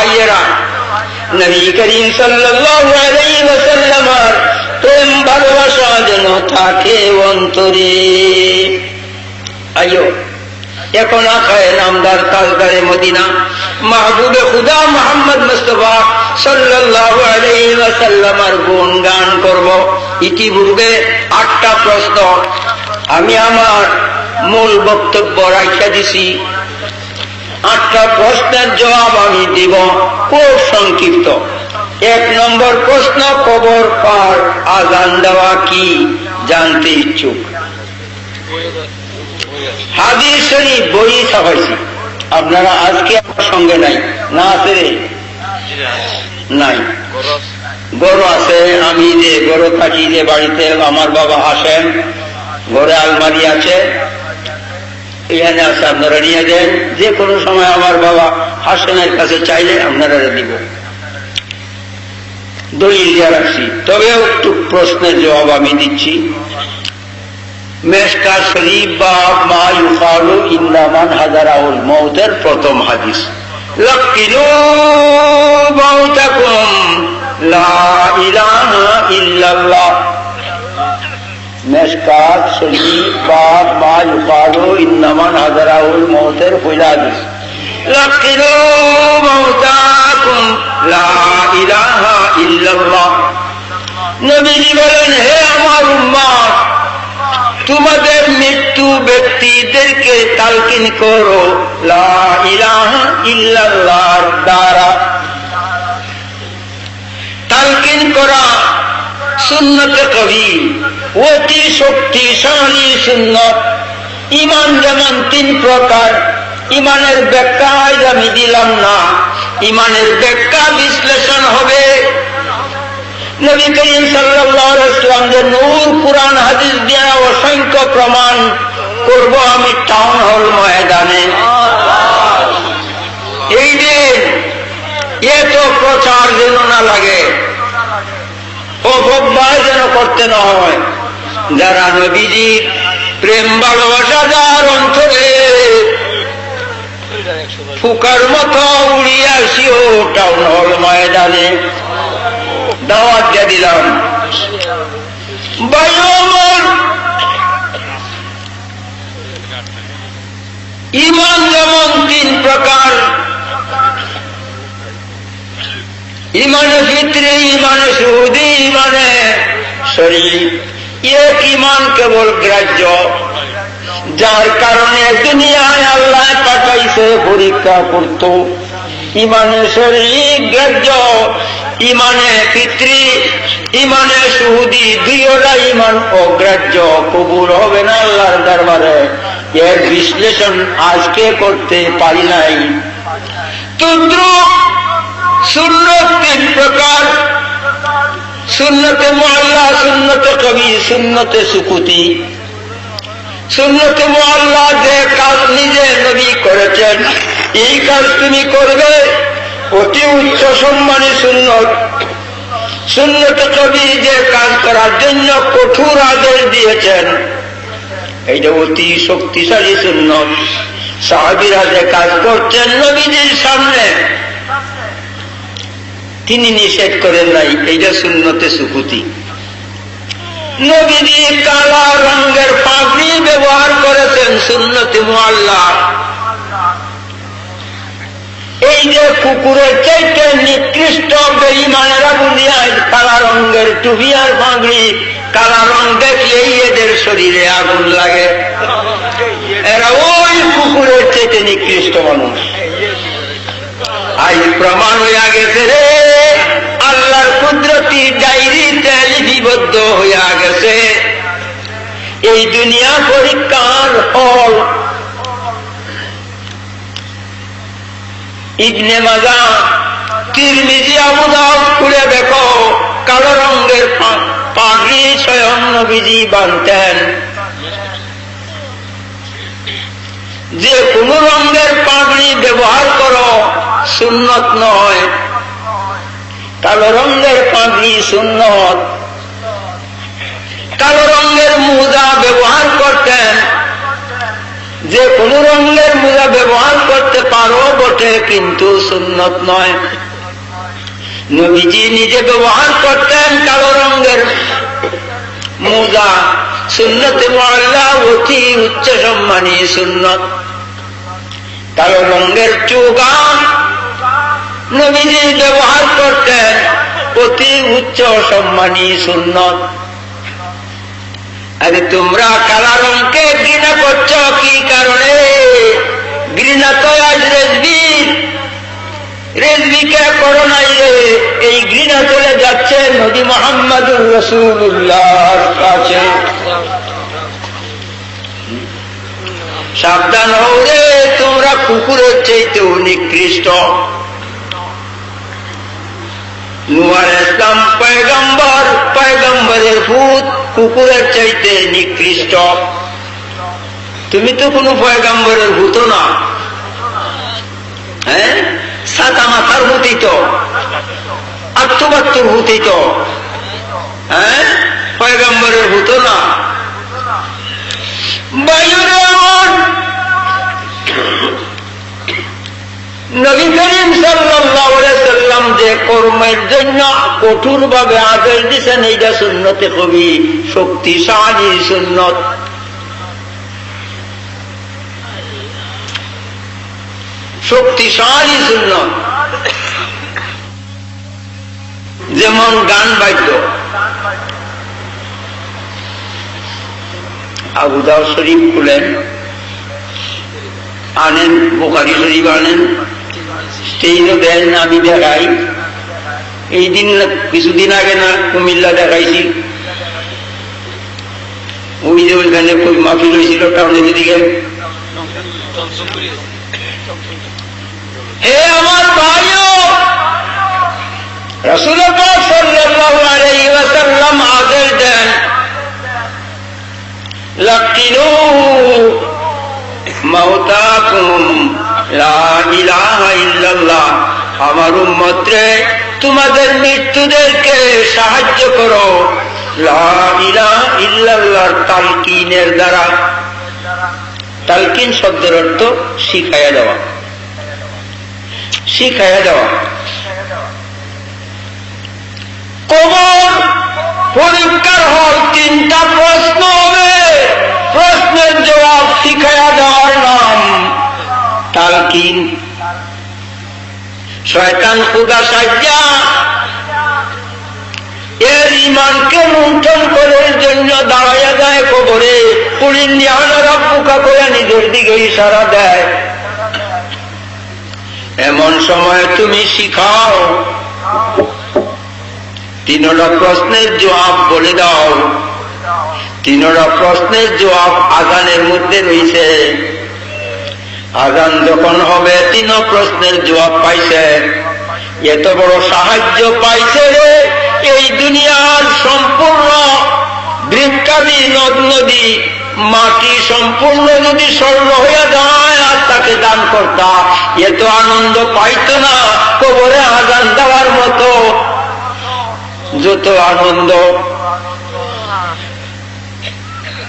ভাইয়েরা নবী করিম সাল্লাল্লাহু আলাইহি ওয়াসাল্লামের প্রেম ভালোবাসা যেন থাকে অন্তরে আইও এখন আখায় নামদার তাজদারে মদিনা মাহবুবে খুদা মোহাম্মদ মুস্তফা সাল্লাল্লাহু আলাইহি ওয়াসাল্লামের গুণ গান করব ইতিপূর্বে আটটা প্রশ্ন আমি আমার মূল বক্তব্য রাখা দিছি আটটা প্রশ্নের জবাব আমি দিব। খুব সংক্ষিপ্ত। এক নম্বর প্রশ্ন কবর পার আজান দেওয়া কি জানতে ইচ্ছুক? হাদিস বই ছাপাইছি। আপনারা আজকে আমার সঙ্গে নাই। না আছে রে? নাই। গরু আছে, আমি যে গরু থাকি যে বাড়িতে, আমার বাবা আসেন, ঘরে আলমারি আছে। এখানে আছে আপনারা নিয়ে দেন যে কোনো সময় আমার বাবা হাসেনের কাছে চাইলে আপনারা দিব। দলিল দিয়ে রাখছি। তবেও একটু প্রশ্নের জবাব আমি দিচ্ছি। মেশকা শরীফ বা মা ইউফালু ইন্দামান হাজারাউল মৌতের প্রথম হাদিস। মৌতাকুম লা ইলাহা ইল্লাল্লাহ। মেশকাত শরীফ বা মা ইউফালু ইন্দামান হাজারাউল মৌতের পয়লা হাদিস লক্কিনু মৌতাকুম লা ইলাহা ইল্লাল্লাহ নবীজি বলেন হে আমার উম্মত তোমাদের মৃত্যু ব্যক্তিদেরকে তালকিন করো লা ইলাহা ইল্লাল্লাহর দ্বারা তালকিন করা সুন্নতে কবি অতি শক্তি শক্তিশালী সুন্নত ইমান যেমন তিন প্রকার, ইমানের ব্যাখ্যা আজ আমি দিলাম না। ইমানের ব্যাখ্যা বিশ্লেষণ হবে। নবী করিম সাল্লাম যে নূর, কোরআন, হাদিস দিয়া অসংখ্য প্রমাণ করব আমি টাউন হল ময়দানে। এই দিন এত প্রচার যেন না লাগে অপব্যয় যেন করতে না হয়। যারা নবীজির প্রেম ভালোবাসা যার অন্তরে ফুকার মতো উড়িয়ে আসিও টাউন হল ময়দানে। দাওয়াত দিয়ে দিলাম। ইমান যেমন তিন প্রকার, ইমানে ফিত্রে, ইমানে সুদি, ইমানে শরীর এক ইমান কেবল গ্রাহ্য, যার কারণে দুনিয়ায় আল্লাহ পাঠাইছে পরীক্ষা করত। ইমানে শরীর গ্রাহ্য, ইমানে পিতৃ ইমানে সুহুদি দুইটা ইমান অগ্রাহ্য, কবুল হবে না আল্লাহর দরবারে। এর বিশ্লেষণ আজকে করতে পারি নাই। তুদ্র সুন্নত তিন প্রকার। সুন্নতে মোয়াল্লা সুন্নতে কবি, সুন্নতে সুকুতি। সুন্নতে মোয়াল্লা যে কাজ নিজে নবী করেছেন, এই কাজ তুমি করবে? অতি উচ্চ সম্মানী সুন্নত। সুন্নত কবি যে কাজ করার জন্য কঠোর আদেশ দিয়েছেন, এইটা অতি শক্তিশালী সুন্নত। সাহাবিরা যে কাজ করছেন নবীজির সামনে তিনি নিষেধ করেন নাই, এইটা সুন্নতে সুকুতি। নবীজি কালা রঙের পাগড়ি ব্যবহার করেছেন সুন্নতে মোয়াল্লা এই যে কুকুরের চাইতে নিকৃষ্ট বেইমানেরা বুঝিয়ায় কালা রঙের টুপিয়ার পাগড়ি, কালা রং দেখলেই এদের শরীরে আগুন লাগে। এরা ওই কুকুরের চাইতে নিকৃষ্ট মানুষ। আজ প্রমাণ হইয়া গেছে রে। আল্লাহর কুদরতি ডায়েরিতে লিপিবদ্ধ হইয়া গেছে। এই দুনিয়া পরীক্ষার হল ইবনে মাজা, তিরমিজি আবুদাও খুলে দেখো, কালো রঙের পাগড়ি স্বয়ং নবীজি বানতেন। যে কোন রঙের পাগড়ি ব্যবহার করো, সুন্নত নয়। কালো রঙের পাগড়ি সুন্নত। কালো রঙের মুদা ব্যবহার করতেন। যে কোন রঙের মোজা ব্যবহার করতে পারো বটে, কিন্তু সুন্নত নয়। নবীজি নিজে ব্যবহার করতেন কালো রঙের মোজা। সুন্নতে মহল্লা অতি উচ্চ সম্মানী সুন্নত। কালো রঙের চৌকা নবীজি ব্যবহার করতেন। অতি উচ্চ সম্মানী সুন্নত। আরে তোমরা কালা রঙকে ঘৃণা করছ, কি কারণে? ঘৃণা তো আজ রেজবির। রেজবিকে করো নাই রে, এই ঘৃণা চলে যাচ্ছে নদী মোহাম্মদুর রসুল্লাহর কাছে। সাবধান হও রে, তোমরা কুকুরের চাইতেও নিকৃষ্ট। নুয়ার ইসলাম পয়গম্বর, পয়গম্বরের ভূত, কুকুরের চাইতে নিকৃষ্ট। তুমি তো কোনো পয়গম্বরের ভূত না। হ্যাঁ? সাদা মাথার ভূতই তো। আত্মবাত্তর ভূতই তো। হ্যাঁ? পয়গম্বরের ভূত না। যে কর্মের জন্য কঠোর ভাবে আদেশ দিচ্ছেন এইটা শূন্যতে কবি শক্তিশালী সুন্নত। শক্তিশালী সুন্নত। যেমন গান বাদ্য। আবুদাও শরীফ খুলেন আনেন বোকারি শরীফ আনেন, স্টেজও দেন, আমি দেখাই। এই দিন কিছুদিন আগে না, কুমিল্লা দেখাইছি। ওই যে ওইখানে খুব মাফিল হয়েছিল, টাউনের দিকে হে আমার ভাইও রসুল সাল্লাম আদেশ দেন মৌতাকুম আমার উম্মত্রে তোমাদের মৃত্যুদেরকে সাহায্য করো। তালকিনের দ্বারা। তালকিন শব্দের অর্থ শিখাইয়া দেওয়া। শিখাইয়া দেওয়া। কবর পরীক্ষার হল তিনটা প্রশ্ন হবে। প্রশ্নের জবাব শিখাইয়া দেওয়ার নাম তালকিন। শয়তান খুদা সাজ্জা। এর ইমানকে লুণ্ঠন করার জন্য দাঁড়াইয়া যায় কবরে। পুরীর নিহানারা পোকা করে নিজের দিকে ইশারা দেয়। এমন সময় তুমি শিখাও। তিনটা প্রশ্নের জবাব বলে দাও। তিনটা প্রশ্নের জবাব আগানের মধ্যে রয়েছে। আজান যখন হবে তিন প্রশ্নের জবাব পাইছে। এত বড় সাহায্য পাইছে রে, এই দুনিয়ার সম্পূর্ণ বৃক্ষাদি, নদ নদী, মাটি সম্পূর্ণ যদি স্বর্ণ হইয়া যায়, আর তাকে দান করতা এত আনন্দ পাইত না, কবরে আজান দেওয়ার মতো। যত আনন্দ।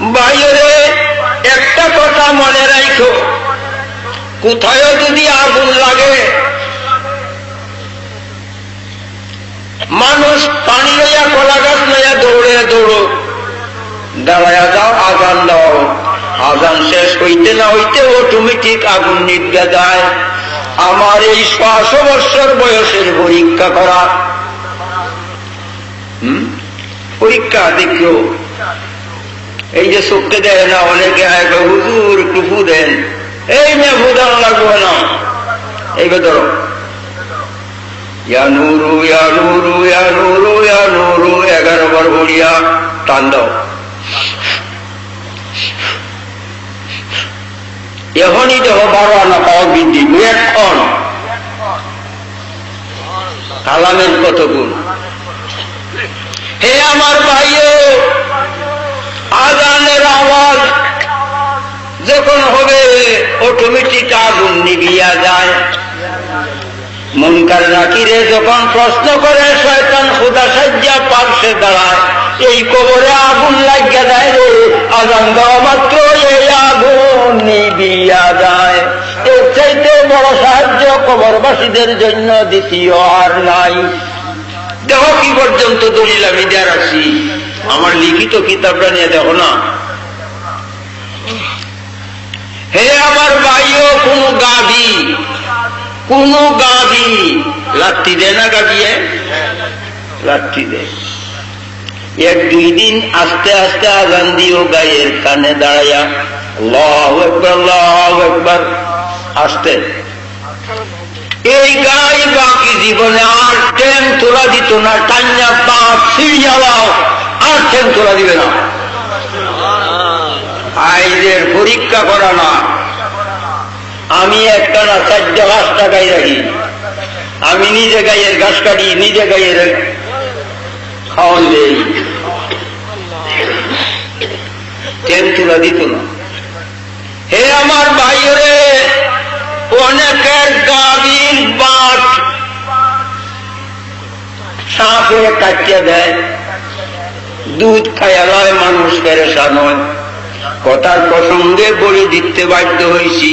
বাইরে একটা কথা মনে রাখো কোথায় যদি আগুন লাগে, মানুষ পানি লইয়া, কলা গাছ লইয়া দৌড়ে দৌড়ো দাঁড়ায়া যাও, আজান দাও। আজান শেষ হইতে না হইতে অটোমেটিক আগুন নিভে যায়। আমার এই ছশো বৎসর বয়সের পরীক্ষা করা। পরীক্ষা, দেখিও। এই যে চোখকে দেয় না, অনেকে হুজুর টুফু দেন। এই মেয়ে ভুদান লাগবে না। এই ধরো। ইয়া নুরু ইয়া নুরু এগারো বার বলিয়া টান দাও। এখনই দেহ বারো আনা পাওয়া বৃদ্ধি এখন কালামের কত গুণ। হে আমার ভাইও, আজানের আওয়াজ যখন হবে আগুন নিভিয়া যায়। নাকিরে যখন প্রশ্ন করে, শয়তান খুদা পার্শ্বে দাঁড়ায়। এই কবরে আগুন লাগিয়া যায় রে দেওয়া মাত্র এই আগুন নিবিয়া যায়। এর চাইতে বড় সাহায্য কবরবাসীদের জন্য দ্বিতীয় আর নাই। দেখো কি পর্যন্ত দলিল আমি দেওয়া রাখছি। আমার লিখিত কিতাবটা নিয়ে দেখো না। হে আমার ভাইও, কোন গাভি কোন গাভি লাত্তি দেয় না গাভিয়ে লাত্তি দেয় এক দুই দিন আস্তে আস্তে আগান দিও গায়ের কানে দাঁড়াইয়া। আল্লাহু আকবার আল্লাহু আকবার। আস্তে। এই গাই বাকি জীবনে আর ট্রেন তোলা দিত না টান্যা পাঁচ সিরিয়ালাও আর ট্রেন তোলা দিবে না। আইদের পরীক্ষা করা না। আমি একটা না চারটে পাঁচটা গাই রাখি। আমি নিজে গাইয়ের ঘাস কাটি, নিজে গাইয়ের খাওয়ান দেই। ট্রেন তুলা দিত না। হে আমার ভাইরে, অনেকের গাভীর বাট সাপে কাটিয়ে দেয়। দুধ খাইয়া লয় মানুষ পেরেশান হয়। কথার প্রসঙ্গে বলে দিতে বাধ্য হয়েছি।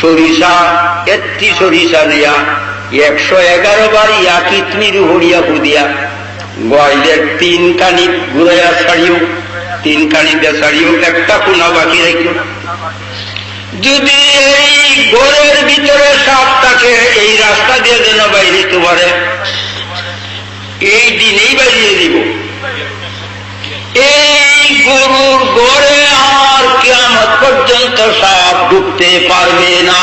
সরিষা, একটি সরিষা নেয়া, একশো এগারো বার ইয়া কিতনির হরিয়া হুদিয়া গয়লের তিন কানি ঘুরাইয়া ছাড়িও তিন কানিতে ছাড়িও একটা কোনা বাকি রাখিও যদি এই ঘরের ভিতরে সাপ থাকে, এই রাস্তা দিয়ে যেন বাইরে পারে এই দিনেই বাইরিয়ে দিব। এই গরুর গড়ে আর কেমন পর্যন্ত সাপ ঢুকতে পারবে না।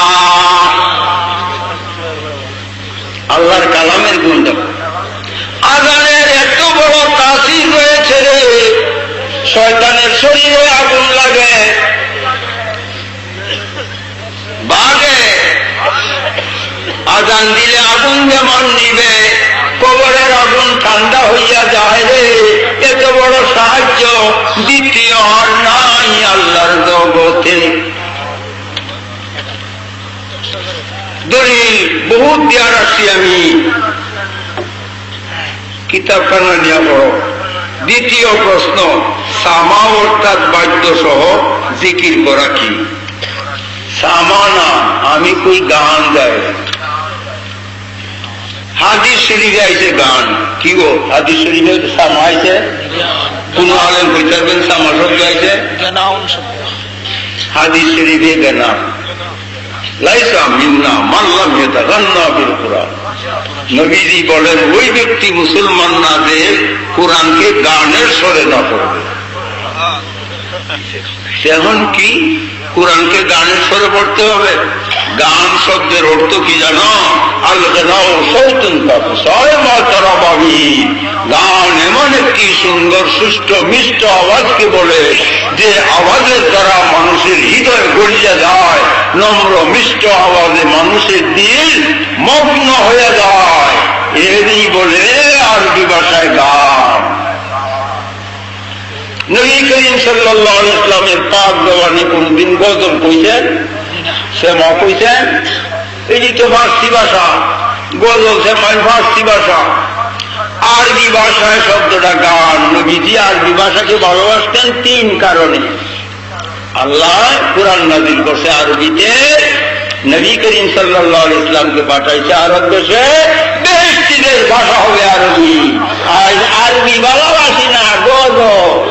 আল্লাহর কালামের গুণ দেখো আজানের এত বড় তাসির রয়েছে রে, শয়তানের শরীরে আগুন লাগে। বাঘে আজান দিলে আগুন যেমন নিবে কবরের আগুন ঠান্ডা হইয়া যায় রে। এত বড় সাহায্য দ্বিতীয় আর নাই আল্লাহর জগতে। দলিল, বহুত দেওয়া রাখছি আমি। কিতাব খানা নিয়ে পড়ো। দ্বিতীয় প্রশ্ন, সামা অর্থাৎ বাদ্য সহ জিকির করা কি? সামানা আমি কই গান গাই। হাদিস শরীফে আইছে গান। কি গো? হাদিস শরীফে সামা আইছে। কোন আলেম কইতাবেন সামা শব্দ আইছে। হাদিস শরীফে গানা লাইসা মিন্না মাল্লাম ইয়াতাগান্না বিল কুরআন। নবীজি বলেন ওই ব্যক্তি মুসলমান না যে কোরআনকে গানের স্বরে না পড়বে। এখন কি? কোরআনকে গানের স্বরে পড়তে হবে। গান শব্দের অর্থ কি জানো? গান এমন একটি সুন্দর, সুষ্ঠ, মিষ্ট আওয়াজকে বলে যে আওয়াজের দ্বারা মানুষের হৃদয় গড়িয়ে যায়, নম্র, মিষ্ট আওয়াজে মানুষের দিল মগ্ন হয়ে যায়। এরই বলে আরবি ভাষায় গান। নবী করিম সাল্লাহ ইসলামের পাক দেওয়ানি কোনদিন গজল কইছেন সে মা কইছেন এটি তো ফার্সি ভাষা গজল সে মাই ফার্সি ভাষা আরবি ভাষায় শব্দটা গান। নবীজি আরবি ভাষাকে ভালোবাসতেন তিন কারণে। আল্লাহ কোরআন নাজিল করছে আরবিতে, নবী করিম সাল্লাহ ইসলামকে পাঠাইছে আরব দেশে ব্যক্তিদের ভাষা হবে আরবি। আর আরবি ভালোবাসি না গজল।